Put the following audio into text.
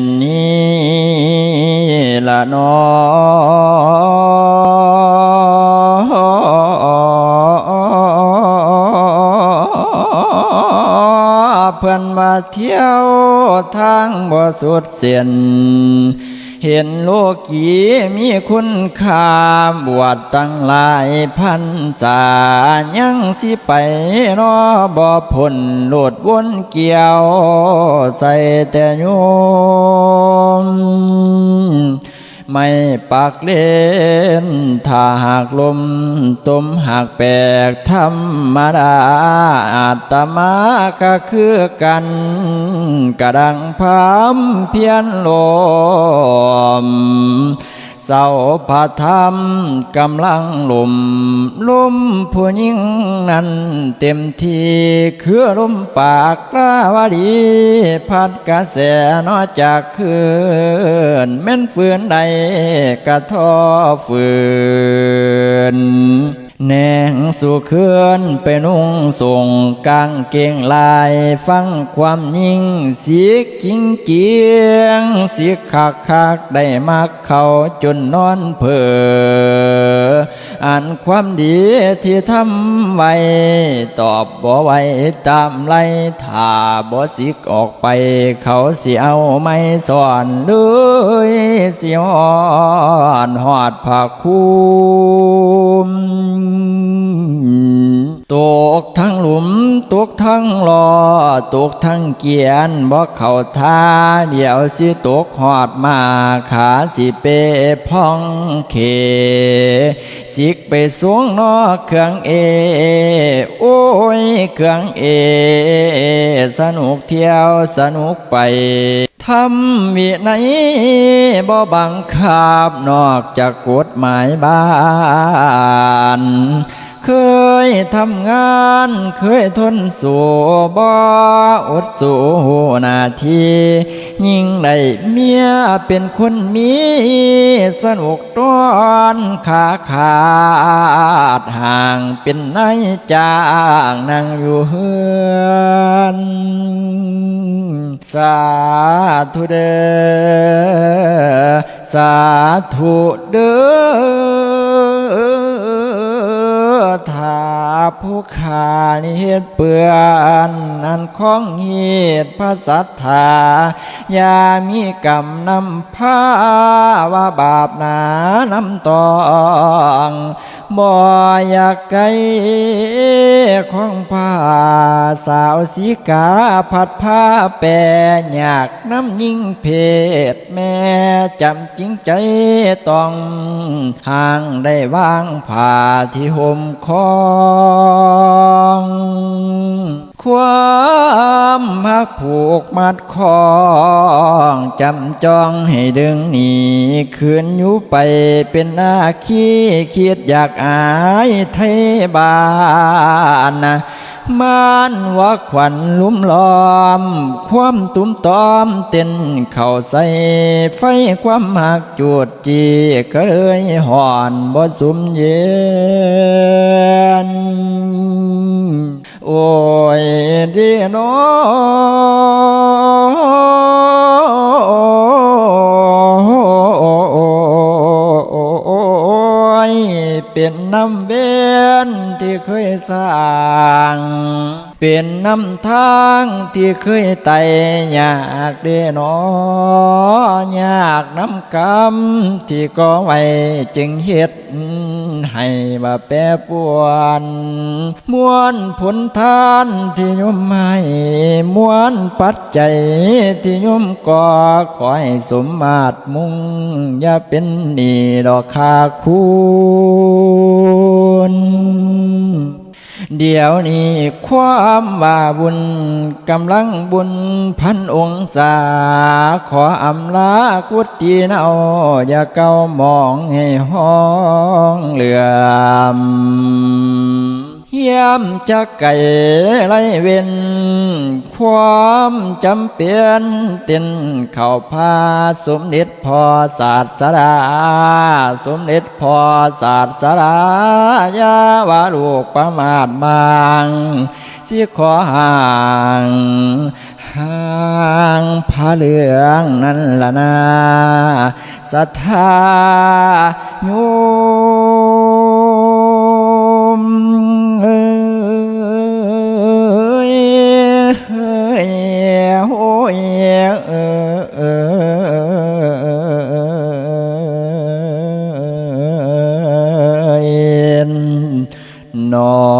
นนี้ละนอเพื่อนมาเที่ยวทางบ่สุดเสียน เห็นโลกีมีคุณค่าบวชตั้งหลายพันษายังสิไปรอบ่พ้นโลดวนเกี่ยว ใส่แต่โย ไม่ปากเล่น ถ้าหากลมต้มหากแปลกธรรมดาอาตมาก็คือกัน กระดังพามเพียนลม เสาพาธรรมกำลังลมลุมผู้หญิงนั้นเต็มที่คือลมปากลาวาดีพัดกระแสนอจากคืนแม่นฟืนใดกระท้อฟืน แนงสู่เคลื่อนไปนุ่งส่งกางเกงลายฟังความยิ่งเสียกิ้งเกียงเสียคักคักได้มักเขาจนนอนเพออ่านความดีที่ทำไว้ ตอบบ่ไว้ตามไล่ถ้าบ่สิกออกไป เขาสิเอาไม่สอนเลยสิหอนหอดผักคุ้ ทั้งลอตกทั้งเกียนบ่เข้าท่าเดี๋ยวสิตกหอดมาขาสิเปพองเข สิกไปสวงนอเครื่องเอ โอ้ยเครื่องเอ สนุกเที่ยวสนุกไปทำวิไหนบ่บังคับนอกจากกฎหมายบ้าน เคยทำงานเคยทนสู้บ่อดสู้หนาทียิ่งได้เมียเป็นคนมีสนุกต้อนขาขาดห่างเป็นนายจ้างนั่งอยู่เฮือนสาธุเดอสาธุเด้อ ผู้ขานเหตุเปื่อนอันของเหตุพระสัทธาอย่ามีกรรมนำพาว่าบาปหนานำตอง บ่อยากไกลของผ้าสาวสีกาผัดผ้าแปรอยากน้ำยิ่งเพศแม่จำจริงใจต้องห่างได้วางผ้าที่ห่มคองควา มหักผูกมัดคองจำจองให้ดึงหนีคืนอยู่ไปเป็นอาคีคิดอยากอายไทยบ้านนะมานว่าขวัญลุ่มล้อม ความตุ้มตอมเต้นเข่าใส่ไฟความหักจูดจีก็เลยห่อนบ่สุมเย็น โอ้ยดีโนเป็นน้ำเวนที่เคยสร้าง เป็น นำทางที่เคยไต่ยากเดนอยากน้ำกรรมที่ก่อไว้จึงเฮ็ดให้มาแปรปวนมวนผลทานที่โยมให้มวนปัจจัยที่โยมก่อขอให้สมมาตรมุ่งอย่าเป็นหนี้ดอกคาคุณ เดี๋ยวนี้ความว่าบุญกำลังบุญพันองศา ขออำลากุฏิเนาอย่าเก้ามองให้ห้องเหลื่อม ยี่ยมจะไก่ไรเวนความจำเป็นเต้นเข่าพาสมเด็จพอศาสดาสมเด็จพอศาสดายาวาลูกประมาทบางสิขอห่างทางพระเหลืองนั่นละนาศรัทธาโย อนอ